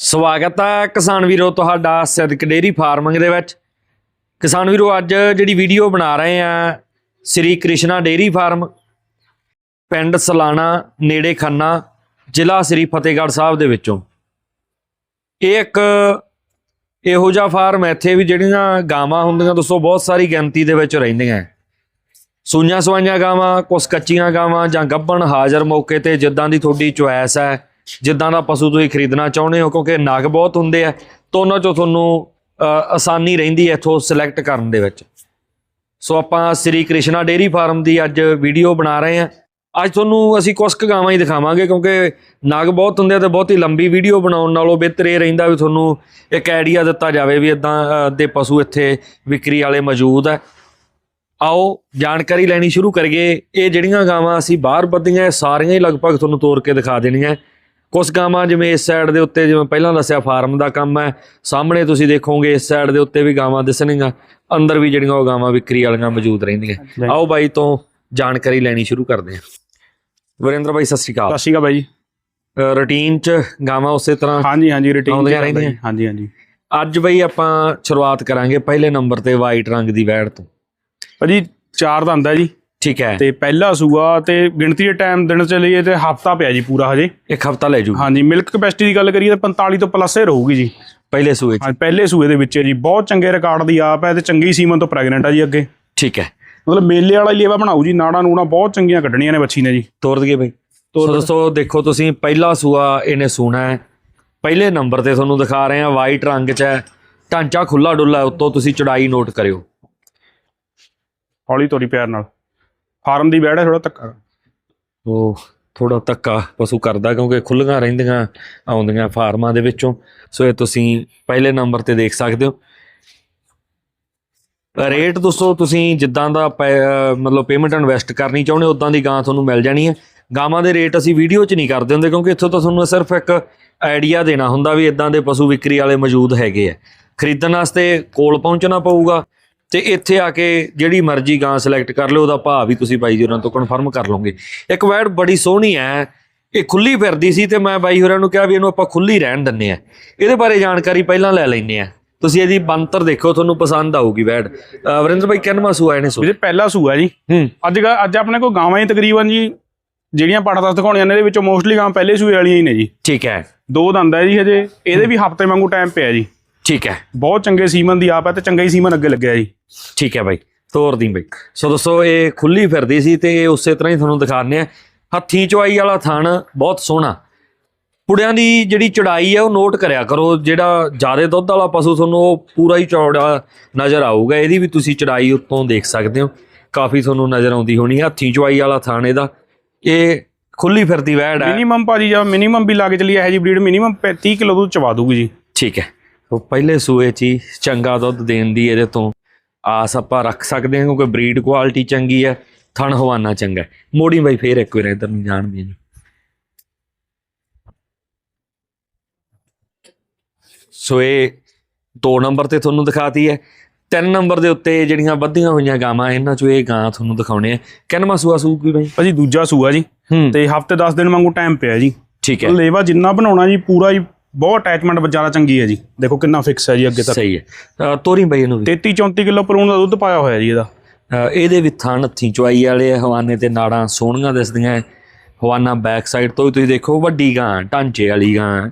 ਸਵਾਗਤ ਹੈ ਕਿਸਾਨ ਵੀਰੋ ਤੁਹਾਡਾ ਸਿੱਧਕ ਡੇਰੀ ਫਾਰਮਿੰਗ ਦੇ ਵਿੱਚ। ਕਿਸਾਨ ਵੀਰੋ, ਅੱਜ ਜਿਹੜੀ ਵੀਡੀਓ ਬਣਾ ਰਹੇ ਆ, ਸ੍ਰੀ ਕ੍ਰਿਸ਼ਨਾ ਡੇਰੀ ਫਾਰਮ, ਪਿੰਡ ਸਲਾਣਾ, ਨੇੜੇ ਖੰਨਾ, ਜ਼ਿਲ੍ਹਾ ਸ੍ਰੀ ਫਤਿਹਗੜ੍ਹ ਸਾਹਿਬ ਦੇ ਵਿੱਚੋਂ। ਇਹ ਇੱਕ ਇਹੋ ਜਿਹਾ ਫਾਰਮ ਇੱਥੇ ਵੀ ਜਿਹੜੀਆਂ ਗਾਵਾਂ ਹੁੰਦੀਆਂ ਦੋਸਤੋ ਬਹੁਤ ਸਾਰੀ ਗਿਣਤੀ ਦੇ ਵਿੱਚ ਰਹਿੰਦੀਆਂ। ਸੂਈਆਂ ਸਵਾਈਆਂ ਗਾਵਾਂ, ਕੁਛ ਕੱਚੀਆਂ ਗਾਵਾਂ ਜਾਂ ਗੱਭਣ ਹਾਜ਼ਰ ਮੌਕੇ ਤੇ ਜਿੱਦਾਂ ਦੀ ਤੁਹਾਡੀ ਚੁਆਇਸ ਹੈ ਜਿੱਦਾਂ ਦਾ ਪਸ਼ੂ ਤੁਸੀਂ ਖਰੀਦਣਾ ਚਾਹੁੰਦੇ ਹੋ, ਕਿਉਂਕਿ ਨਗ ਬਹੁਤ ਹੁੰਦੇ ਆ ਤਾਂ ਉਹਨਾਂ ਚੋਂ ਤੁਹਾਨੂੰ ਆਸਾਨੀ ਰਹਿੰਦੀ ਹੈ ਇੱਥੋਂ ਸਿਲੈਕਟ ਕਰਨ ਦੇ ਵਿੱਚ। ਸੋ ਆਪਾਂ ਸ੍ਰੀ ਕ੍ਰਿਸ਼ਨਾ ਡੇਰੀ ਫਾਰਮ ਦੀ ਅੱਜ ਵੀਡੀਓ ਬਣਾ ਰਹੇ ਹਾਂ। ਅੱਜ ਤੁਹਾਨੂੰ ਅਸੀਂ ਕੁਛ ਕੁ ਗਾਵਾਂ ਹੀ ਦਿਖਾਵਾਂਗੇ, ਕਿਉਂਕਿ ਨਗ ਬਹੁਤ ਹੁੰਦੇ ਆ ਤੇ ਬਹੁਤੀ ਲੰਬੀ ਵੀਡੀਓ ਬਣਾਉਣ ਨਾਲੋਂ ਬਿਹਤਰ ਇਹ ਰਹਿੰਦਾ ਵੀ ਤੁਹਾਨੂੰ ਇੱਕ ਆਈਡੀਆ ਦਿੱਤਾ ਜਾਵੇ ਵੀ ਇਦਾਂ ਦੇ ਪਸ਼ੂ ਇੱਥੇ ਵਿਕਰੀ ਵਾਲੇ ਮੌਜੂਦ ਹੈ ਆਓ, ਜਾਣਕਾਰੀ ਲੈਣੀ ਸ਼ੁਰੂ ਕਰੀਏ। ਇਹ ਜਿਹੜੀਆਂ ਗਾਵਾਂ ਅਸੀਂ ਬਾਹਰ ਬੱਧੀਆਂ ਸਾਰੀਆਂ ਹੀ ਲਗਭਗ ਤੁਹਾਨੂੰ ਤੋਰ ਕੇ ਦਿਖਾ ਦੇਣੀਆਂ। ਕੁਝ ਗਾਵਾਂ ਜਿਵੇਂ ਇਸ ਸਾਈਡ ਦੇ ਉੱਤੇ ਜਿਵੇਂ ਪਹਿਲਾਂ ਦੱਸਿਆ ਫਾਰਮ ਦਾ ਕੰਮ ਹੈ ਸਾਹਮਣੇ ਤੁਸੀਂ ਦੇਖੋਗੇ ਇਸ ਸਾਈਡ ਦੇ ਉੱਤੇ ਵੀ ਗਾਵਾਂ ਦਿਸਣਗੀਆਂ ਅੰਦਰ ਵੀ ਜਿਹੜੀਆਂ ਉਹ ਗਾਵਾਂ ਵਿਕਰੀ ਵਾਲੀਆਂ ਮੌਜੂਦ ਰਹਿੰਦੀਆਂ। ਆਓ ਬਾਈ ਤੋਂ ਜਾਣਕਾਰੀ ਲੈਣੀ ਸ਼ੁਰੂ ਕਰਦੇ ਹਾਂ। ਵਰਿੰਦਰ ਬਾਈ ਸਤਿ ਸ਼੍ਰੀ ਅਕਾਲ। ਸਤਿ ਸ਼੍ਰੀ ਅਕਾਲ ਬਾਈ। ਜੀ ਰੂਟੀਨ ਚ ਗਾਵਾਂ ਉਸੇ ਤਰ੍ਹਾਂ ਹਾਂਜੀ ਹਾਂਜੀ ਰੂਟੀਨ ਰਹਿੰਦੀਆਂ? ਹਾਂਜੀ ਹਾਂਜੀ। ਅੱਜ ਬਈ ਆਪਾਂ ਸ਼ੁਰੂਆਤ ਕਰਾਂਗੇ ਪਹਿਲੇ ਨੰਬਰ ਤੇ ਵਾਈਟ ਰੰਗ ਦੀ ਵੈੜ ਤੋਂ। ਭਾਜੀ ਚਾਰ ਦਾ ਹੁੰਦਾ ਜੀ। ਠੀਕ ਹੈ। ਤੇ ਪਹਿਲਾ ਸੂਆ ਤੇ ਗਿਣਤੀ ਦੇ ਟਾਈਮ ਦਿਨ ਚ ਲਈਏ ਤੇ ਹਫਤਾ ਪਿਆ ਜੀ ਪੂਰਾ ਹਜੇ। ਇੱਕ ਹਫਤਾ ਲੈ ਜੂ। ਹਾਂਜੀ ਮਿਲਕ ਕਪੈਸਿਟੀ ਦੀ ਗੱਲ ਕਰੀਏ ਤਾਂ 45 ਤੋਂ ਪਲੱਸ ਹੀ ਰਹੂਗੀ ਜੀ। ਪਹਿਲੇ ਸੂਏ ਚ। ਹਾਂ ਪਹਿਲੇ ਸੂਏ ਦੇ ਵਿੱਚ ਜੀ। ਬਹੁਤ ਚੰਗੇ ਰਿਕਾਰਡ ਦੀ ਆਪ ਹੈ ਤੇ ਚੰਗੀ ਸੀਮਨ ਤੋਂ ਪ੍ਰੈਗਨੈਂਟ ਆ ਜੀ ਅੱਗੇ। ਠੀਕ ਹੈ। ਮਤਲਬ ਮੇਲੇ ਵਾਲਾ ਹੀ ਲੇਵਾ ਬਣਾਊ ਜੀ। ਨਾੜਾ ਨੂੜਾ ਬਹੁਤ ਚੰਗੀਆਂ ਕੱਢਣੀਆਂ ਨੇ ਬੱਚੀ ਨੇ ਜੀ। ਤੋਰ ਦਈਏ ਬਈ। ਸੋ ਦੋਸਤੋ ਦੇਖੋ ਤੁਸੀਂ ਪਹਿਲਾ ਸੂਆ ਇਹਨੇ ਸੂਣਾ ਹੈ। ਪਹਿਲੇ ਨੰਬਰ ਤੇ ਤੁਹਾਨੂੰ ਦਿਖਾ ਰਹੇ ਹਾਂ ਵਾਈਟ ਰੰਗ 'ਚ ਹੈ। ਢਾਂਚਾ ਖੁੱਲਾ ਡੁੱਲਾ ਉੱਤੋਂ ਤੁਸੀਂ ਚੜਾਈ ਨੋਟ ਕਰਿਓ। ਹੌਲੀ ਤੋਰੀ ਪਿਆਰ ਨਾਲ। ਫਾਰਮ ਦੀ ਬੈੜ ਹੈ ਥੋੜਾ ਧੱਕਾ। ਉਹ ਥੋੜਾ ਧੱਕਾ ਪਸ਼ੂ ਕਰਦਾ ਕਿਉਂਕਿ ਖੁੱਲੀਆਂ ਰਹਿੰਦੀਆਂ ਆਉਂਦੀਆਂ ਫਾਰਮਾਂ ਦੇ ਵਿੱਚੋਂ। ਸੋ ਇਹ ਤੁਸੀਂ ਪਹਿਲੇ ਨੰਬਰ ਤੇ ਦੇਖ ਸਕਦੇ ਹੋ। ਰੇਟ ਦੱਸੋ ਤੁਸੀਂ ਜਿੱਦਾਂ ਦਾ ਪੈ- ਮਤਲਬ ਪੇਮੈਂਟ ਇਨਵੈਸਟ ਕਰਨੀ ਚਾਹੁੰਦੇ ਹੋ ਉਦਾਂ ਦੀ ਗਾਂ ਤੁਹਾਨੂੰ ਮਿਲ ਜਾਣੀ ਹੈ। ਗਾਵਾਂ ਦੇ ਰੇਟ ਅਸੀਂ ਵੀਡੀਓ 'ਚ ਨਹੀਂ ਕਰਦੇ ਹੁੰਦੇ ਕਿਉਂਕਿ ਇੱਥੋਂ ਤਾਂ ਤੁਹਾਨੂੰ ਸਿਰਫ ਇੱਕ ਆਈਡੀਆ ਦੇਣਾ ਹੁੰਦਾ ਵੀ ਇਦਾਂ ਦੇ ਪਸ਼ੂ ਵਿਕਰੀ ਵਾਲੇ ਮੌਜੂਦ ਹੈਗੇ ਆ। ਖਰੀਦਣ ਵਾਸਤੇ ਕੋਲ ਪਹੁੰਚਣਾ ਪਊਗਾ। ਤੇ ਇੱਥੇ ਆ ਕੇ ਜਿਹੜੀ ਮਰਜ਼ੀ ਗਾਂ ਸਿਲੈਕਟ ਕਰ ਲਿਓ ਉਹਦਾ ਭਾਅ ਵੀ ਤੁਸੀਂ ਬਾਈ ਜੀ ਹੋਰਾਂ ਤੋਂ ਕਨਫਰਮ ਕਰ ਲਓਗੇ। ਇੱਕ ਵੈੜ ਬੜੀ ਸੋਹਣੀ ਹੈ ਇਹ ਖੁੱਲੀ ਫਿਰਦੀ ਸੀ ਤੇ ਮੈਂ ਬਾਈ ਹੋਰਾਂ ਨੂੰ ਕਿਹਾ ਵੀ ਇਹਨੂੰ ਆਪਾਂ ਖੁੱਲੀ ਰਹਿਣ ਦਿੰਨੇ ਆ ਇਹਦੇ ਬਾਰੇ ਜਾਣਕਾਰੀ ਪਹਿਲਾਂ ਲੈ ਲੈਨੇ ਆ ਤੁਸੀਂ ਇਹਦੀ ਬੰਤਰ ਦੇਖੋ ਤੁਹਾਨੂੰ ਪਸੰਦ ਆਊਗੀ ਵੈੜ ਵਰਿੰਦਰ ਬਾਈ ਕਿੰਨਵਾਂ ਸੂਆ ਇਹਨੇ ਸੂ ਇਹਦੇ ਪਹਿਲਾ ਸੂਆ ਜੀ। ਅੱਜ ਅੱਜ ਆਪਣੇ ਕੋਲ ਗਾਵਾਂ ਹੀ ਤਕਰੀਬਨ ਜੀ ਜਿਹੜੀਆਂ ਪਾਠ ਦਸ ਦਿਖਾਉਣੀਆਂ ਨੇ ਇਹਦੇ ਵਿੱਚੋਂ ਮੋਸਟਲੀ ਗਾਂ ਪਹਿਲੇ ਸੂਏ ਵਾਲੀਆਂ ਹੀ ਨੇ ਜੀ। ਠੀਕ ਹੈ। ਦੋ ਦੰਦ ਹੈ ਜੀ ਹਜੇ। ਇਹਦੇ ਵੀ ਹਫ਼ਤੇ ਵਾਂਗੂ ਟਾਈਮ ਪਿਆ ਜੀ। ਠੀਕ ਹੈ। ਬਹੁਤ ਚੰਗੇ ਸੀਮਨ ਦੀ ਆਪ ਹੈ ਤੇ ਚੰਗਾ ਹੀ ਸੀਮਨ ਅੱਗੇ ਲੱਗਿਆ ਜੀ। ਠੀਕ ਹੈ ਬਾਈ ਤੋਰ ਦੀ ਬਾਈ। ਸੋ ਦੋਸਤੋ ਇਹ ਖੁੱਲੀ ਫਿਰਦੀ ਸੀ ਤੇ ਇਹ ਉਸੇ ਤਰ੍ਹਾਂ ਹੀ ਤੁਹਾਨੂੰ ਦਿਖਾਉਂਦੇ ਆ ਹੱਥੀ ਚਵਾਈ ਵਾਲਾ ਥਣ ਬਹੁਤ ਸੋਹਣਾ। ਪੁੜਿਆਂ ਦੀ ਜਿਹੜੀ ਚੜਾਈ ਹੈ ਉਹ ਨੋਟ ਕਰਿਆ ਕਰੋ। ਜਿਹੜਾ ਜ਼ਿਆਦਾ ਦੁੱਧ ਵਾਲਾ ਪਸ਼ੂ ਤੁਹਾਨੂੰ ਉਹ ਪੂਰਾ ਹੀ ਚੌੜਾ ਨਜ਼ਰ ਆਊਗਾ। ਇਹਦੀ ਵੀ ਤੁਸੀਂ ਚੜਾਈ ਉੱਤੋਂ ਦੇਖ ਸਕਦੇ ਹੋ। ਕਾਫੀ ਤੁਹਾਨੂੰ ਨਜ਼ਰ ਆਉਂਦੀ ਹੋਣੀ ਹੱਥੀ ਚਵਾਈ ਵਾਲਾ ਥਣ ਇਹਦਾ। ਇਹ ਖੁੱਲੀ ਫਿਰਦੀ ਵੈੜ ਹੈ। ਮਿਨੀਮਮ ਭਾਜੀ ਜਾਂ ਮਿਨੀਮਮ ਵੀ ਲਾ ਕੇ ਚੱਲੀਏ ਇਹ ਜੀ ਬਰੀਡ ਮਿਨੀਮਮ 30 ਕਿਲੋ ਦੁੱਧ ਚਵਾ ਦੂਗੀ ਜੀ। ਠੀਕ ਹੈ। ਉਹ ਪਹਿਲੇ ਸੂਏ 'ਚ ਚੰਗਾ ਦੁੱਧ ਦੇਣ ਦੀ ਇਹਦੇ ਤੋਂ ਆਸ ਆਪਾਂ ਰੱਖ ਸਕਦੇ ਹਾਂ ਕਿਉਂਕਿ ਬਰੀਡ ਕੁਆਲਿਟੀ ਚੰਗੀ ਹੈ ਥਣ ਹਵਾਨਾ ਚੰਗਾ ਹੈ। ਮੋੜੀ ਬਾਈ ਫੇਰ ਇੱਕ ਵਾਰ ਇਧਰ ਨੂੰ ਜਾਣਦੀ ਜੀ। ਸੋ ਇਹ ਦੋ ਨੰਬਰ ਤੇ ਤੁਹਾਨੂੰ ਦਿਖਾਤੀ ਹੈ। ਤਿੰਨ ਨੰਬਰ ਦੇ ਉੱਤੇ ਜਿਹੜੀਆਂ ਵੱਧੀਆਂ ਹੋਈਆਂ ਗਾਵਾਂ ਇਹਨਾਂ ਚੋਂ ਇਹ ਗਾਂ ਤੁਹਾਨੂੰ ਦਿਖਾਉਣੇ ਆ। ਕਿੰਨਵਾਂ ਸੂਆ ਸੂਗੀ ਬਾਈ? ਭਾਜੀ ਦੂਜਾ ਸੂਆ ਜੀ। ਹੂੰ। ਤੇ ਹਫ਼ਤੇ 10 ਦਿਨ ਵਾਂਗੂ ਟਾਈਮ ਪਿਆ ਜੀ। ਠੀਕ ਹੈ। ਲੇਵਾ ਜਿੰਨਾ ਬਣਾਉਣਾ ਜੀ ਪੂਰਾ ਹੀ ਬਹੁਤ ਅਟੈਚਮੈਂਟ ਜ਼ਿਆਦਾ ਚੰਗੀ ਹੈ ਜੀ। ਦੇਖੋ ਕਿੰਨਾ ਫਿਕਸ ਹੈ ਜੀ ਅੱਗੇ ਤੱਕ। ਸਹੀ ਹੈ। ਅ, ਤੋਰੀ ਬਾਈ ਇਹਨੂੰ ਵੀ। 33 34 ਕਿਲੋ ਪਲੂਣ ਦਾ ਦੁੱਧ ਪਾਇਆ ਹੋਇਆ ਜੀ ਇਹਦਾ। ਅ, ਇਹਦੇ ਵੀ ਥਣ ਹੱਥੀਂ ਚਵਾਈ ਵਾਲੇ ਆ, ਹਵਾਨੇ ਤੇ ਨਾੜਾਂ ਸੋਹਣੀਆਂ ਦਿਸਦੀਆਂ ਹੈ। ਹਵਾਨਾ ਬੈਕ ਸਾਈਡ ਤੋਂ ਵੀ ਤੁਸੀਂ ਦੇਖੋ ਵੱਡੀ ਗਾਂ ਢਾਂਚੇ ਵਾਲੀ ਗਾਂ।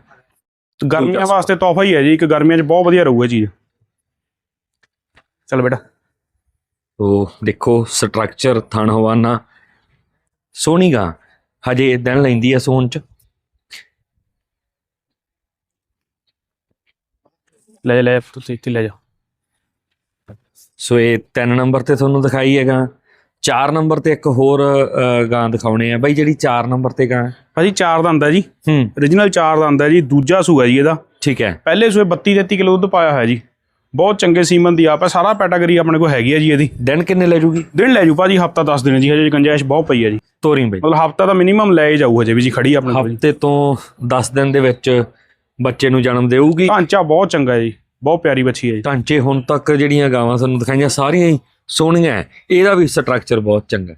ਤੇ ਗਰਮੀਆਂ ਵਾਸਤੇ ਤੋਹਫਾ ਹੀ ਹੈ ਜੀ ਇੱਕ ਗਰਮੀਆਂ 'ਚ ਬਹੁਤ ਵਧੀਆ ਰਹੂਗਾ ਚੀਜ਼। ਚਲ ਬੇਟਾ। ਉਹ ਦੇਖੋ ਸਟਰਕਚਰ ਥਣ ਹਵਾਨਾ। ਸੋਹਣੀ ਗਾਂ। ਹਜੇ ਦਿਨ ਲੈਂਦੀ ਆ ਸੋਨ ਚ। ਲੈ ਲੈ ਤੁਸੀਂ ਇੱਥੇ ਲੈ ਜਾ। ਸੋ ਇਹ ਤਿੰਨ ਨੰਬਰ ਤੇ ਤੁਹਾਨੂੰ ਦਿਖਾਈ ਹੈਗਾ। ਚਾਰ ਨੰਬਰ ਤੇ ਇੱਕ ਹੋਰ ਗਾਂ ਦਿਖਾਉਣੇ ਆ। ਬਾਈ ਜਿਹੜੀ ਚਾਰ ਨੰਬਰ ਤੇ ਗਾਂ। ਭਾਜੀ ਚਾਰ ਦਾ ਹੁੰਦਾ ਜੀ ਹੂੰ। Origignal ਚਾਰ ਦਾ ਹੁੰਦਾ ਜੀ ਦੂਜਾ ਸੂਆ ਜੀ ਇਹਦਾ। ਠੀਕ ਹੈ। ਪਹਿਲੇ ਸੂਏ 32 33 ਕਿਲੋ ਦੁੱਧ ਪਾਇਆ ਹੋਇਆ ਜੀ। ਬਹੁਤ ਚੰਗੇ ਸੀਮਨ ਦੀ ਆਪ ਹੈ। ਸਾਰਾ ਕੈਟਾਗਰੀ ਆਪਣੇ ਕੋਲ ਹੈਗੀ ਹੈ ਜੀ ਇਹਦੀ। ਦਿਨ ਕਿੰਨੇ ਲੈ ਜੂਗੀ? ਦਿਨ ਲੈ ਜੂ ਭਾਜੀ ਹਫਤਾ 10 ਦਿਨ ਜੀ। ਹਜੇ ਗੰਜਾਇਸ਼ ਬਹੁਤ ਪਈ ਹੈ ਜੀ। ਤੋਰੀ ਬਾਈ। ਮਤਲਬ ਹਫਤਾ ਦਾ ਮਿਨੀਮਮ ਲੈ ਹੀ ਜਾਊ ਹਜੇ ਵੀ ਜੀ ਖੜੀ ਆਪਣੇ ਕੋਲ ਹਫ਼ਤੇ ਤੋਂ 10 ਦਿਨ ਦੇ ਵਿੱਚ ਬੱਚੇ ਨੂੰ ਜਨਮ ਦੇਊਗੀ। ਢਾਂਚਾ ਬਹੁਤ ਚੰਗਾ ਹੈ ਜੀ ਬਹੁਤ ਪਿਆਰੀ ਬੱਚੀ ਹੈ ਜੀ। ਢਾਂਚੇ ਹੁਣ ਤੱਕ ਜਿਹੜੀਆਂ ਗਾਵਾਂ ਤੁਹਾਨੂੰ ਦਿਖਾਈਆਂ ਸਾਰੀਆਂ ਹੀ ਸੋਹਣੀਆਂ ਹੈ। ਇਹਦਾ ਵੀ ਸਟਰਕਚਰ ਬਹੁਤ ਚੰਗਾ।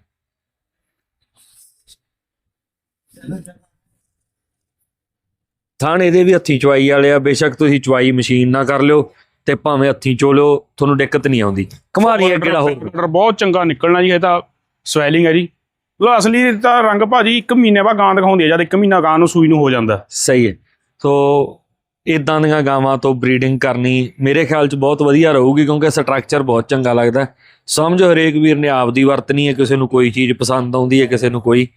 ਥਣ ਇਹਦੇ ਵੀ ਹੱਥੀਂ ਚਵਾਈ ਵਾਲੇ ਆ ਬੇਸ਼ੱਕ ਤੁਸੀਂ ਚਵਾਈ ਮਸ਼ੀਨ ਨਾਲ ਕਰ ਲਿਓ ਤੇ ਭਾਵੇਂ ਹੱਥੀਂ ਚੋ ਲਿਓ ਤੁਹਾਨੂੰ ਦਿੱਕਤ ਨਹੀਂ ਆਉਂਦੀ। ਕਮਾਰੀ ਹੈ ਕਿਹੜਾ ਹੋ ਆਰਡਰ ਬਹੁਤ ਚੰਗਾ ਨਿਕਲਣਾ ਜੀ ਇਹ ਤਾਂ ਸਵੈਲਿੰਗ ਹੈ ਜੀ। ਲੋ ਅਸਲੀ ਤਾਂ ਰੰਗ ਭਾਜੀ 1 ਮਹੀਨੇ ਬਾਅਦ ਗਾਂ ਦਿਖਾਉਂਦੀ ਹੈ ਜਦ 1 ਮਹੀਨਾ ਗਾਂ ਨੂੰ ਸੂਈ ਨੂੰ ਹੋ ਜਾਂਦਾ। ਸਹੀ ਹੈ। ਸੋ ਇਦਾਂ ਦੀਆਂ ਗਾਵਾਂ ਤੋਂ ਬਰੀਡਿੰਗ ਕਰਨੀ ਮੇਰੇ ਖਿਆਲ ਚ ਬਹੁਤ ਵਧੀਆ ਰਹੂਗੀ ਕਿਉਂਕਿ ਸਟਰਕਚਰ ਬਹੁਤ ਚੰਗਾ ਲੱਗਦਾ। ਸਮਝੋ ਹਰੇਕ ਵੀਰ ਨੇ ਆਪਦੀ ਵਰਤਣੀ ਹੈ ਕਿਸੇ ਨੂੰ ਕੋਈ ਚੀਜ਼ ਪਸੰਦ ਆਉਂਦੀ ਹੈ ਕਿਸੇ ਨੂੰ ਕੋਈ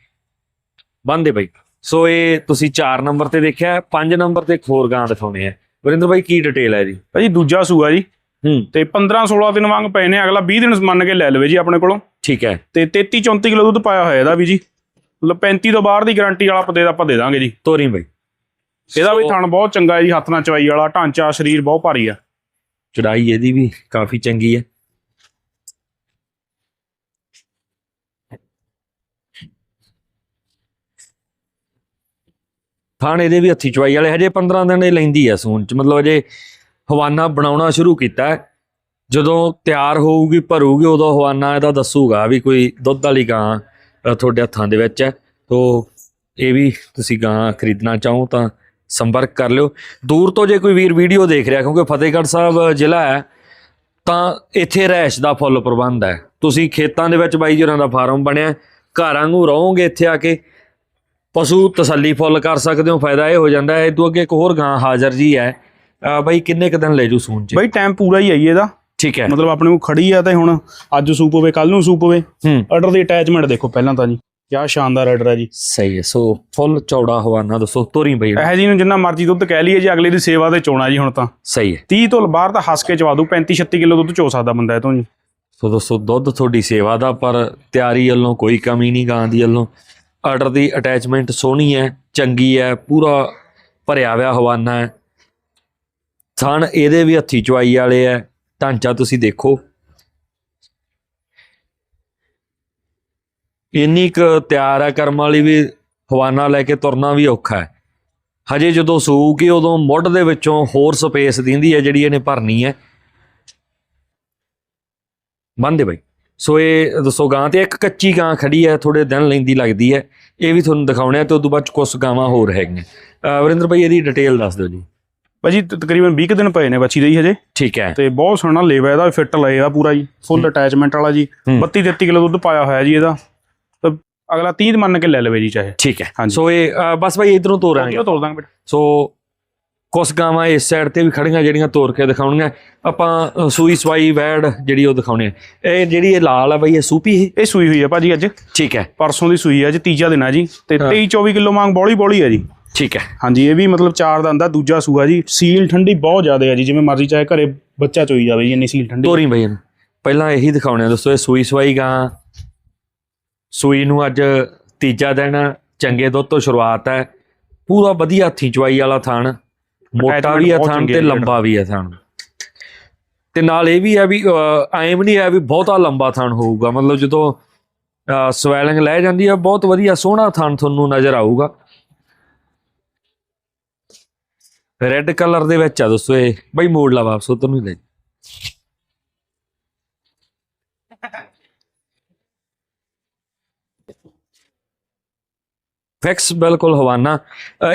ਬੰਦੇ ਬਈ। ਸੋ ਇਹ ਤੁਸੀਂ 4 ਨੰਬਰ ਤੇ ਦੇਖਿਆ 5 ਨੰਬਰ ਤੇ ਹੋਰ ਗਾਂ ਦਿਖਾਉਣੇ ਆ ਵਰਿੰਦਰ ਬਾਈ ਕੀ ਡਿਟੇਲ ਹੈ ਜੀ? ਭਾਜੀ ਦੂਜਾ ਸੂਆ ਜੀ। ਹੂੰ। ਤੇ 15 16 ਦਿਨ ਵਾਂਗ ਪਏ ਨੇ ਅਗਲਾ 20 ਦਿਨ ਮੰਨ ਕੇ ਲੈ ਲਵੇ ਜੀ ਆਪਣੇ ਕੋਲੋਂ। ਠੀਕ ਹੈ। ਤੇ 33 34 ਕਿਲੋ ਦੁੱਧ ਪਾਇਆ ਹੋਇਆ ਇਹਦਾ ਵੀ ਜੀ। ਮਤਲਬ 35 ਤੋਂ ਬਾਹਰ ਦੀ ਗਾਰੰਟੀ ਵਾਲਾ ਪਦੇ ਦਾ ਆਪਾਂ ਦੇ ਦਾਂਗੇ ਜੀ। ਤੋਰੀ ਬਾਈ। ਇਹਦਾ ਵੀ ਥਣ ਬਹੁਤ ਚੰਗਾ ਹੈ ਜੀ ਹੱਥ ਨਾਲ ਚਵਾਈ ਵਾਲਾ ਢਾਂਚਾ ਸਰੀਰ ਬਹੁਤ ਭਾਰੀ ਆ। ਚੜਾਈ ਇਹਦੀ ਵੀ ਕਾਫੀ ਚੰਗੀ ਹੈ ਥਾਣ ਇਹਦੇ ਵੀ ਹੱਥੀ ਚਵਾਈ ਵਾਲੇ ਹਜੇ 15 ਦਿਨ ਇਹ ਲੈਂਦੀ ਆ ਸੂਣ ਚ। ਮਤਲਬ ਹਜੇ ਹਵਾਨਾ ਬਣਾਉਣਾ ਸ਼ੁਰੂ ਕੀਤਾ ਹੈ। ਜਦੋਂ ਤਿਆਰ ਹੋਊਗੀ ਭਰੂਗੀ ਉਦੋਂ ਹਵਾਨਾ ਇਹਦਾ ਦੱਸੂਗਾ ਵੀ ਕੋਈ ਦੁੱਧ ਵਾਲੀ ਗਾਂ ਤੁਹਾਡੇ ਹੱਥਾਂ ਦੇ ਵਿੱਚ ਹੈ। ਤੋ ਇਹ ਵੀ ਤੁਸੀਂ ਗਾਂ ਖਰੀਦਣਾ ਚਾਹੋ ਤਾਂ ਸੰਪਰਕ ਕਰ ਲਿਓ। ਦੂਰ ਤੋਂ ਜੇ ਕੋਈ ਵੀਰ ਵੀਡੀਓ ਦੇਖ ਰਿਹਾ ਕਿਉਂਕਿ ਫਤਿਹਗੜ੍ਹ ਸਾਹਿਬ ਜ਼ਿਲ੍ਹਾ ਹੈ ਤਾਂ ਇੱਥੇ ਰਹਿਸ਼ ਦਾ ਫੁੱਲ ਪ੍ਰਬੰਧ ਹੈ। ਤੁਸੀਂ ਖੇਤਾਂ ਦੇ ਵਿੱਚ ਬਾਈ ਜਰਾਂ ਦਾ ਫਾਰਮ ਬਣਿਆ ਘਰਾਂ ਨੂੰ ਰਹੋਗੇ ਇੱਥੇ ਆ ਕੇ। ਪਸ਼ੂ ਤਸੱਲੀ ਫੁੱਲ ਕਰ ਸਕਦੇ ਹੋ ਫਾਇਦਾ ਇਹ ਹੋ ਜਾਂਦਾ ਹੈ। ਇਹ ਤੋਂ ਅੱਗੇ ਇੱਕ ਹੋਰ ਗਾਂ ਹਾਜ਼ਰ ਜੀ ਹੈ। ਬਾਈ ਕਿੰਨੇ ਕ ਦਿਨ ਲੈ ਜੂ ਸੂਣ ਚ? ਬਈ ਟਾਈਮ ਪੂਰਾ ਹੀ ਆਈ ਇਹਦਾ। ਠੀਕ ਹੈ। ਮਤਲਬ ਆਪਣੇ ਕੋਲ ਖੜੀ ਆ ਤੇ ਹੁਣ ਅੱਜ ਸੂਪ ਹੋਵੇ ਕੱਲ ਨੂੰ ਸੂਪ ਹੋਵੇ। ਆਰਡਰ ਦੀ ਅਟੈਚਮੈਂਟ ਦੇਖੋ ਪਹਿਲਾਂ ਤਾਂ ਜੀ। ਕਿਆ ਸ਼ਾਨਦਾਰ ਆਰਡਰ ਹੈ ਜੀ। ਸਹੀ ਹੈ ਸੋ ਫੁੱਲ ਚੌੜਾ ਹਵਾਨਾ ਦੱਸੋ ਤੋਰੀ ਬਈ ਇਹ ਜੀ ਨੂੰ ਜਿੰਨਾ ਮਰਜ਼ੀ ਦੁੱਧ ਕਹਿ ਲਈਏ ਜੀ ਅਗਲੇ ਦੀ ਸੇਵਾ ਤੇ ਚੋਣਾ ਜੀ ਹੁਣ ਤਾਂ। ਸਹੀ ਹੈ। 30 ਤੋਂ ਬਾਹਰ ਤਾਂ ਹੱਸ ਕੇ ਚਵਾ ਦੂ 35 36 ਕਿਲੋ ਦੁੱਧ ਚੋ ਸਕਦਾ ਬੰਦਾ ਇਹ ਤੋਂ ਜੀ। ਸੋ ਦੋਸਤੋ ਦੁੱਧ ਤੁਹਾਡੀ ਸੇਵਾ ਦਾ ਪਰ ਤਿਆਰੀ ਵੱਲੋਂ ਕੋਈ ਕਮੀ ਨਹੀਂ ਗਾਂ ਦੀ ਵੱਲੋਂ। ਆਰਡਰ ਦੀ ਅਟੈਚਮੈਂਟ ਸੋਹਣੀ ਹੈ ਚੰਗੀ ਹੈ ਪੂਰਾ ਭਰਿਆ ਹੋਇਆ ਹਵਾਨਾ ਹੈ। ਥਣ ਇਹਦੇ ਵੀ ਹੱਥੀ ਚਵਾਈ ਵਾਲੇ ਹੈ ਢਾਂਚਾ ਤੁਸੀਂ ਦੇਖੋ। ਇੰਨੀ ਕੁ ਤਿਆਰ ਹੈ ਕਰਮ ਵਾਲੀ ਵੀ ਹਵਾਨਾ ਲੈ ਕੇ ਤੁਰਨਾ ਵੀ ਔਖਾ ਹੈ। ਹਜੇ ਜਦੋਂ ਸੂਕੀ ਉਦੋਂ ਮੁੱਢ ਦੇ ਵਿੱਚੋਂ ਹੋਰ ਸਪੇਸ ਦਿੰਦੀ ਹੈ ਜਿਹੜੀ ਇਹਨੇ ਭਰਨੀ ਹੈ। ਬੰਦੇ ਬਾਈ। ਸੋ ਇਹ ਦੱਸੋ ਗਾਂ ਤੇ ਇੱਕ ਕੱਚੀ ਗਾਂ ਖੜੀ ਹੈ ਥੋੜੇ ਦਿਨ ਲੈਂਦੀ ਲੱਗਦੀ ਹੈ। ਇਹ ਵੀ ਤੁਹਾਨੂੰ ਦਿਖਾਉਣੇ ਆ ਤੇ ਉਦੋਂ ਬਾਅਦ ਕੁਝ ਗਾਵਾਂ ਹੋਰ ਹੈਗੀਆਂ। ਵਰਿੰਦਰ ਭਾਈ ਇਹਦੀ ਡਿਟੇਲ ਦੱਸ ਦਿਓ ਜੀ। ਭਾਜੀ ਤ- ਤਕਰੀਬਨ 20 ਕੁ ਦਿਨ ਪਏ ਨੇ ਬੱਚੀ ਦੇ ਹੀ ਹਜੇ। ਠੀਕ ਹੈ। ਤੇ ਬਹੁਤ ਸੋਹਣਾ ਲੇਵਾ ਇਹਦਾ ਫਿੱਟ ਲਏਗਾ ਪੂਰਾ ਜੀ। ਫੁੱਲ ਅਟੈਚਮੈਂਟ ਵਾਲਾ ਜੀ। ਹੂੰ। 32 33 ਕਿਲੋ ਦੁੱਧ ਪਾਇਆ ਹੋਇਆ ਜੀ ਇਹਦਾ। ਤਾਂ ਅਗਲਾ 30 ਮੰਨ ਕੇ ਲੈ ਲਵੇ ਜੀ ਚਾਹੇ। ਠੀਕ ਹੈ। ਸੋ ਇਹ ਅਹ ਬਸ ਭਾਈ ਇਧਰੋਂ ਤੋਰਾਂਗੇ ਉਹ ਤੋੜ ਦਾਂਗੇ ਬੇਟਾ। ਸੋ ਕੁਝ ਗਾਵਾਂ ਇਸ ਸਾਈਡ ਤੇ ਵੀ ਖੜੀਆਂ ਜਿਹੜੀਆਂ ਤੋਰ ਕੇ ਦਿਖਾਉਣੀਆਂ। ਆਪਾਂ ਅ, ਸੂਈ ਸਵਾਈ ਵੈੜ ਜਿਹੜੀ ਉਹ ਦਿਖਾਉਣੀ ਹੈ। ਇਹ ਜਿਹੜੀ ਇਹ ਲਾਲ ਹੈ ਬਾਈ ਇਹ ਸੂਪੀ ਇਹ ਇਹ ਸੂਈ ਹੋਈ ਹੈ ਭਾਜੀ ਅੱਜ। ਠੀਕ ਹੈ। ਪਰਸੋਂ ਦੀ ਸੂਈ ਹੈ ਅੱਜ ਤੀਜਾ ਦਿਨ ਹੈ ਜੀ। ਤੇ ਹਾਂ। 23 24 ਕਿਲੋ ਮੰਗ ਬੋਲੀ ਬੋਲੀ ਹੈ ਜੀ। ਠੀਕ ਹੈ। ਹਾਂਜੀ ਇਹ ਵੀ ਮਤਲਬ ਚਾਰ ਦਾ ਆਂਦਾ ਦੂਜਾ ਸੂਆ ਜੀ। ਸੀਲ ਠੰਡੀ ਬਹੁਤ ਜ਼ਿਆਦਾ ਹੈ ਜੀ ਜਿਵੇਂ ਮਰਜ਼ੀ ਚਾਹੇ ਘਰੇ ਬੱਚਾ ਚੋਈ ਜਾਵੇ ਜੀ ਇੰਨੀ ਸੀਲ ਠੰਡੀ। ਤੋਰੀ ਬਈ ਇਹਨੂੰ। ਪਹਿਲਾਂ ਇਹੀ ਦਿਖਾਉਣੇ ਆ ਦੋਸਤੋ ਇਹ ਸੂਈ ਸਵਾਈ ਗਾਂ ਸੂਈ ਨੂੰ ਅੱਜ ਤੀਜਾ ਦਿਨ ਚੰਗੇ ਦੁੱਧ ਤੋਂ ਸ਼ੁਰੂਆਤ ਹੈ। ਪੂਰਾ ਵਧੀਆ ਹੱਥੀਂ ਚਵਾਈ ਵਾਲਾ ਥਣ ਮੋਟਾ ਵੀ ਹੈ ਥਣ ਤੇ ਲੰਬਾ ਵੀ ਹੈ ਥਣ ਤੇ ਨਾਲ ਇਹ ਵੀ ਹੈ ਵੀ ਐਂ ਵੀ ਨਹੀਂ ਹੈ ਵੀ ਬਹੁਤਾ ਲੰਬਾ ਥਣ ਹੋਊਗਾ। ਮਤਲਬ ਜਦੋਂ ਸਵੈਲਿੰਗ ਲੈ ਜਾਂਦੀ ਹੈ ਬਹੁਤ ਵਧੀਆ ਸੋਹਣਾ ਥਣ ਤੁਹਾਨੂੰ ਨਜ਼ਰ ਆਊਗਾ। ਰੈੱਡ ਕਲਰ ਦੇ ਵਿੱਚ ਆ ਦੋਸਤੋ ਇਹ। ਬਈ ਮੋੜ ਲਾ ਵਾਪਸ ਉਧਰ ਨੂੰ ਲੈ ਫਿਕਸ ਬਿਲਕੁਲ ਹਵਾਨਾ।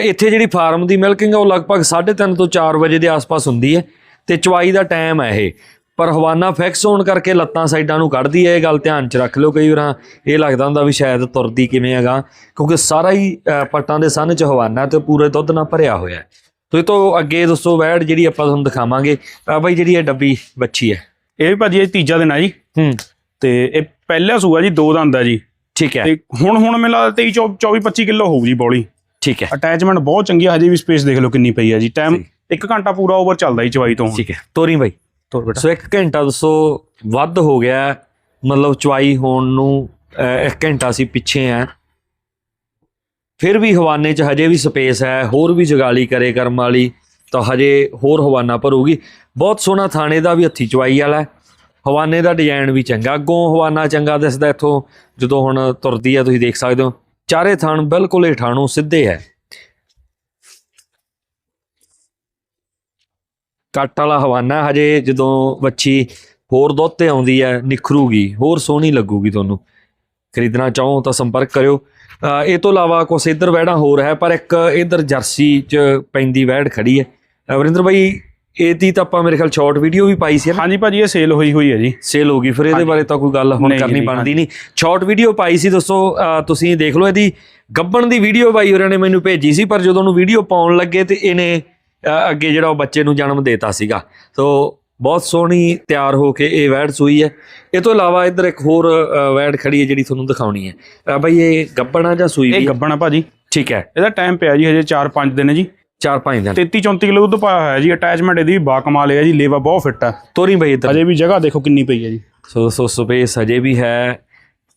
ਇੱਥੇ ਜਿਹੜੀ ਫਾਰਮ ਦੀ ਮਿਲਕਿੰਗ ਹੈ ਉਹ ਲਗਭਗ 3:30 ਤੋਂ 4 ਵਜੇ ਦੇ ਆਸ-ਪਾਸ ਹੁੰਦੀ ਹੈ ਤੇ ਚਵਾਈ ਦਾ ਟਾਈਮ ਹੈ ਇਹ। ਪਰ ਹਵਾਨਾ ਫਿਕਸ ਹੋਣ ਕਰਕੇ ਲੱਤਾਂ ਸਾਈਡਾਂ ਨੂੰ ਕੱਢਦੀ ਹੈ ਇਹ ਗੱਲ ਧਿਆਨ 'ਚ ਰੱਖ ਲਿਓ ਕਈ ਵਾਰਾਂ। ਇਹ ਲੱਗਦਾ ਹੁੰਦਾ ਵੀ ਸ਼ਾਇਦ ਤੁਰਦੀ ਕਿਵੇਂ ਹੈਗਾ ਕਿਉਂਕਿ ਸਾਰਾ ਹੀ ਪੱਟਾਂ ਦੇ ਸੰਨ 'ਚ ਹਵਾਨਾ ਤੇ ਪੂਰੇ ਦੁੱਧ ਨਾਲ ਭਰਿਆ ਹੋਇਆ ਹੈ। ਤੇ ਇਹ ਤੋਂ ਅੱਗੇ ਦੋਸਤੋ ਵੈੜ ਜਿਹੜੀ ਆਪਾਂ ਤੁਹਾਨੂੰ ਦਿਖਾਵਾਂਗੇ ਆ ਬਈ ਜਿਹੜੀ ਇਹ ਡੱਬੀ ਬੱਚੀ ਹੈ। ਇਹ ਵੀ ਭਾਜੀ ਇਹ ਤੀਜਾ ਦਿਨ ਹੈ ਜੀ। ਹੂੰ। ਤੇ ਇਹ ਪਹਿਲਾ ਸੂਆ ਜੀ ਦੋ ਦਾ ਆਂਦਾ ਜੀ। ਠੀਕ ਹੈ। ਤੇ ਹੁਣ ਹੁਣ ਮੈਨੂੰ ਲੱਗਦਾ 23 24 25 ਕਿਲੋ ਹੋਊ ਜੀ ਬੋਲੀ। ਠੀਕ ਹੈ। ਅਟੈਚਮੈਂਟ ਬਹੁਤ ਚੰਗੀ ਹੈ ਹਜੇ ਵੀ ਸਪੇਸ ਦੇਖ ਲਓ ਕਿੰਨੀ ਪਈ ਹੈ ਜੀ। ਟਾਈਮ 1 ਘੰਟਾ ਪੂਰਾ ਓਵਰ ਚੱਲਦਾ ਜੀ ਚਵਾਈ ਤੋਂ ਠੀਕ ਹੈ। ਤੋਰੀ ਬਾਈ। ਤੋਰ ਬੇਟਾ। ਸੋ ਇੱਕ ਘੰਟਾ ਦੱਸੋ ਵੱਧ ਹੋ ਗਿਆ। ਮਤਲਬ ਚਵਾਈ ਹੋਣ ਨੂੰ ਇੱਕ ਘੰਟਾ ਸੀ ਪਿੱਛੇ ਆ। ਫਿਰ ਵੀ ਹਵਾਨੇ 'ਚ ਹਜੇ ਵੀ ਸਪੇਸ ਹੈ ਹੋਰ ਵੀ ਜਗਾਲੀ ਕਰੇ ਕਰਮ ਵਾਲੀ ਤਾਂ ਹਜੇ ਹੋਰ ਹਵਾਨਾ ਭਰੂਗੀ। ਬਹੁਤ ਸੋਹਣਾ ਥਾਣੇ ਦਾ ਵੀ ਹੱਥੀ ਚਵਾਈ ਵਾਲਾ ਹਵਾਨੇ ਦਾ ਡਿਜ਼ਾਈਨ ਵੀ ਚੰਗਾ ਅੱਗੋਂ ਹਵਾਨਾ ਚੰਗਾ ਦਿਸਦਾ ਇੱਥੋਂ ਜਦੋਂ ਹੁਣ ਤੁਰਦੀ ਹੈ ਤੁਸੀਂ ਦੇਖ ਸਕਦੇ ਹੋ ਚਾਰੇ ਥਾਣ ਬਿਲਕੁਲ ਹੇਠਾਂ ਸਿੱਧੇ ਹੈ। ਕੱਟ ਵਾਲਾ ਹਵਾਨਾ ਹਜੇ ਜਦੋਂ ਵੱਛੀ ਹੋਰ ਦੁੱਧ ਤੇ ਆਉਂਦੀ ਹੈ ਨਿਖਰੂਗੀ ਹੋਰ ਸੋਹਣੀ ਲੱਗੂਗੀ ਤੁਹਾਨੂੰ। ਖਰੀਦਣਾ ਚਾਹੋ ਤਾਂ ਸੰਪਰਕ ਕਰਿਓ। ਇਹ ਤੋਂ ਇਲਾਵਾ ਕੁਛ ਇੱਧਰ ਵਹਿੜਾਂ ਹੋਰ ਹੈ ਪਰ ਇੱਕ ਇੱਧਰ ਜਰਸੀ ਚ ਪੈਂਦੀ ਵਹਿੜ ਖੜੀ ਹੈ। ਅ, ਵਰਿੰਦਰ ਬਾਈ ਇਹ ਦੀ ਤਾਂ ਆਪਾਂ ਮੇਰੇ ਖਿਆਲ ਸ਼ਾਰਟ ਵੀਡੀਓ ਵੀ ਪਾਈ ਸੀ ਹਾਂਜੀ ਭਾਜੀ ਇਹ ਸੇਲ ਹੋਈ ਹੋਈ ਹੈ ਜੀ। ਸੇਲ ਹੋ ਗਈ ਫਿਰ ਇਹਦੇ। ਬਾਰੇ ਤਾਂ ਕੋਈ ਗੱਲ ਹੁਣ ਕਰਨੀ ਬਣਦੀ ਨਹੀਂ। ਸ਼ਾਰਟ ਵੀਡੀਓ ਪਾਈ ਸੀ ਦੋਸਤੋ ਤੁਸੀਂ ਦੇਖ ਲਓ ਇਹਦੀ। ਗੱਬਣ ਦੀ ਵੀਡੀਓ ਬਾਈ ਹੋਰਾਂ ਨੇ ਮੈਨੂੰ ਭੇਜੀ ਸੀ ਪਰ ਜਦੋਂ ਉਹਨੂੰ ਵੀਡੀਓ ਪਾਉਣ ਲੱਗੇ ਤੇ ਇਹਨੇ ਅੱਗੇ ਜਿਹੜਾ ਉਹ ਬੱਚੇ ਨੂੰ ਜਨਮ ਦੇਤਾ ਸੀਗਾ। ਸੋ ਬਹੁਤ ਸੋਹਣੀ ਤਿਆਰ ਹੋ ਕੇ ਇਹ ਵੈੜ ਸੂਈ ਹੈ। ਇਹ ਤੋਂ ਇਲਾਵਾ ਇੱਧਰ ਇੱਕ ਹੋਰ ਵੈੜ ਖੜੀ ਹੈ ਜਿਹੜੀ ਤੁਹਾਨੂੰ ਦਿਖਾਉਣੀ ਹੈ। ਬਾਈ ਇਹ ਗੱਬਣਾ ਜਾਂ ਸੂਈ ਇਹ ਵੀ ਹੈ? ਗੱਬਣ ਭਾਜੀ। ਠੀਕ ਹੈ। ਇਹਦਾ ਟਾਈਮ ਪਿਆ ਜੀ ਹਜੇ 4-5 ਦਿਨ ਹੈ ਜੀ। 4-5 ਦਿਨ। 33 34 ਕਿਲੋ ਦੁੱਧ ਪਾਇਆ ਹੋਇਆ ਜੀ ਅਟੈਚਮੈਂਟ ਇਹਦੀ ਬਾ ਕਮਾਲ ਹੈ ਜੀ ਲੇਵਾ ਬਹੁਤ ਫਿੱਟ ਆ ਤੋਰੀ ਬਾਈ ਇੱਧਰ। ਹਜੇ ਵੀ ਜਗ੍ਹਾ ਦੇਖੋ ਕਿੰਨੀ ਪਈ ਹੈ ਜੀ। ਸੋ ਸੋ ਸਪੇਸ ਹਜੇ ਵੀ ਹੈ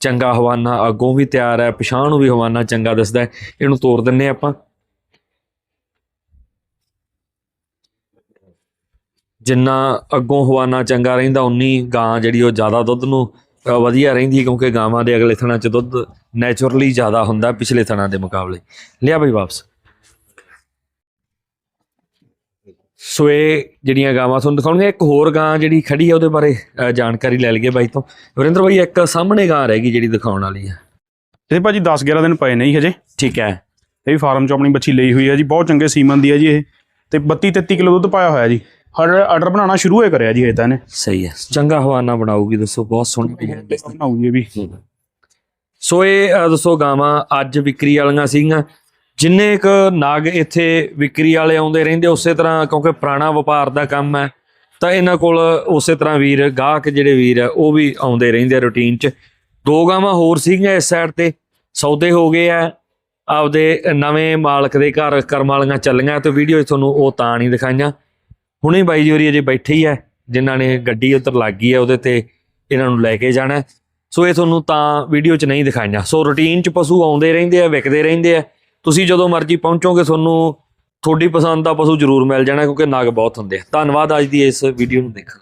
ਚੰਗਾ ਹਵਾਨਾ ਅੱਗੋਂ ਵੀ ਤਿਆਰ ਹੈ ਪਿਛਾਂ ਨੂੰ ਵੀ ਹਵਾਨਾ ਚੰਗਾ ਦਿਸਦਾ ਹੈ। ਇਹਨੂੰ ਤੋੜ ਦਿੰਨੇ ਆਪਾਂ। ਜਿੰਨਾ ਅੱਗੋਂ ਹਵਾਨਾ ਚੰਗਾ ਰਹਿੰਦਾ ਉਨੀ ਗਾਂ ਜਿਹੜੀ ਉਹ ਜ਼ਿਆਦਾ ਦੁੱਧ ਨੂੰ ਵਧੀਆ ਰਹਿੰਦੀ ਹੈ ਕਿਉਂਕਿ ਗਾਵਾਂ ਦੇ ਅਗਲੇ ਥਣਾ 'ਚ ਦੁੱਧ ਨੇਚਰਲੀ ਜ਼ਿਆਦਾ ਹੁੰਦਾ ਪਿਛਲੇ ਥਣਾ ਦੇ ਮੁਕਾਬਲੇ। ਲਿਆ ਬਈ ਵਾਪਸ। ਸੋ ਇਹ ਜਿਹੜੀਆਂ ਗਾਵਾਂ ਤੁਹਾਨੂੰ ਦਿਖਾਉਣਗੇ ਇੱਕ ਹੋਰ ਗਾਂ ਜਿਹੜੀ ਖੜੀ ਹੈ ਉਹਦੇ ਬਾਰੇ ਜਾਣਕਾਰੀ ਲੈ ਲਈਏ ਬਾਈ ਤੋਂ। ਵਰਿੰਦਰ ਬਾਈ ਇੱਕ ਸਾਹਮਣੇ ਗਾਂ ਰਹਿ ਗਈ ਜਿਹੜੀ ਦਿਖਾਉਣ ਵਾਲੀ ਹੈ ਇਹ ਭਾਜੀ 10 11 ਦਿਨ ਪਏ ਨਹੀਂ ਹਜੇ। ਠੀਕ ਹੈ। ਇਹ ਵੀ ਫਾਰਮ ਚੋਂ ਆਪਣੀ ਬੱਚੀ ਲਈ ਹੋਈ ਹੈ ਜੀ ਬਹੁਤ ਚੰਗੇ ਸੀਮਨ ਦੀ ਹੈ ਜੀ ਇਹ। ਤੇ 32 33 ਕਿਲੋ ਦੁੱਧ ਪਾਇਆ ਹੋਇਆ ਜੀ। ਆਰਡਰ ਆਰਡਰ ਬਣਾਉਣਾ ਸ਼ੁਰੂ ਹੋਏ ਕਰਿਆ ਜੀ ਇਹ ਤਾਂ ਇਹਨੇ। ਸਹੀ ਹੈ। ਚੰਗਾ ਹਵਾਨਾ ਬਣਾਊਗੀ ਦੱਸੋ ਬਹੁਤ ਸੋਹਣੀ। ਬਣਾਉਗੀ ਇਹ ਵੀ। ਸੋ ਇਹ ਦੱਸੋ ਗਾਵਾਂ ਅੱਜ ਵਿਕਰੀ ਵਾਲੀਆਂ ਸੀਗੀਆਂ। ਜਿੰਨੇ ਕ ਨਾਗ ਇੱਥੇ ਵਿਕਰੀ ਵਾਲੇ ਆਉਂਦੇ ਰਹਿੰਦੇ, ਉਸੇ ਤਰ੍ਹਾਂ ਕਿਉਂਕਿ ਪੁਰਾਣਾ ਵਪਾਰ ਦਾ ਕੰਮ ਹੈ, ਤਾਂ ਇਹਨਾਂ ਕੋਲ ਉਸੇ ਤਰ੍ਹਾਂ ਵੀਰ, ਗਾਹਕ ਜਿਹੜੇ ਵੀਰ ਆ, ਉਹ ਵੀ ਆਉਂਦੇ ਰਹਿੰਦੇ ਆ ਰੁਟੀਨ 'ਚ। ਦੋ ਗਾਵਾਂ ਹੋਰ ਸੀਗੀਆਂ ਇਸ ਸਾਈਡ ਤੇ, ਸੌਦੇ ਹੋ ਗਏ ਆ, ਆਪਦੇ ਨਵੇਂ ਮਾਲਕ ਦੇ ਘਰ ਕਰਮ ਵਾਲੀਆਂ ਚੱਲੀਆਂ ਤੇ ਵੀਡੀਓ ਤੁਹਾਨੂੰ ਉਹ ਤਾਂ ਨਹੀਂ ਦਿਖਾਈਆਂ। ਹੁਣੇ ਬਾਈ ਜੀ ਹੋਰੀ ਅਜੇ ਬੈਠੇ ਹੀ ਆ, ਜਿਨ੍ਹਾਂ ਨੇ ਗੱਡੀ ਉੱਤਰ ਲੱਗ ਗਈ ਹੈ ਉਹਦੇ ਤੇ ਇਹਨਾਂ ਨੂੰ ਲੈ ਕੇ ਜਾਣਾ। ਸੋ ਇਹ ਤੁਹਾਨੂੰ ਤਾਂ ਵੀਡੀਓ 'ਚ ਨਹੀਂ ਦਿਖਾਈਆਂ। ਸੋ ਰੁਟੀਨ 'ਚ ਪਸ਼ੂ ਆਉਂਦੇ ਰਹਿੰਦੇ ਆ, ਵਿਕਦੇ ਰਹਿੰਦੇ ਆ ਤੁਸੀਂ ਜਦੋਂ ਮਰਜ਼ੀ ਪਹੁੰਚੋਗੇ, ਤੁਹਾਨੂੰ ਤੁਹਾਡੀ ਪਸੰਦ ਦਾ ਪਸ਼ੂ ਜ਼ਰੂਰ ਮਿਲ ਜਾਣਾ, ਕਿਉਂਕਿ ਨਗ ਬਹੁਤ ਹੁੰਦੇ ਆ। ਧੰਨਵਾਦ ਅੱਜ ਦੀ ਇਸ ਵੀਡੀਓ ਨੂੰ ਦੇਖਣ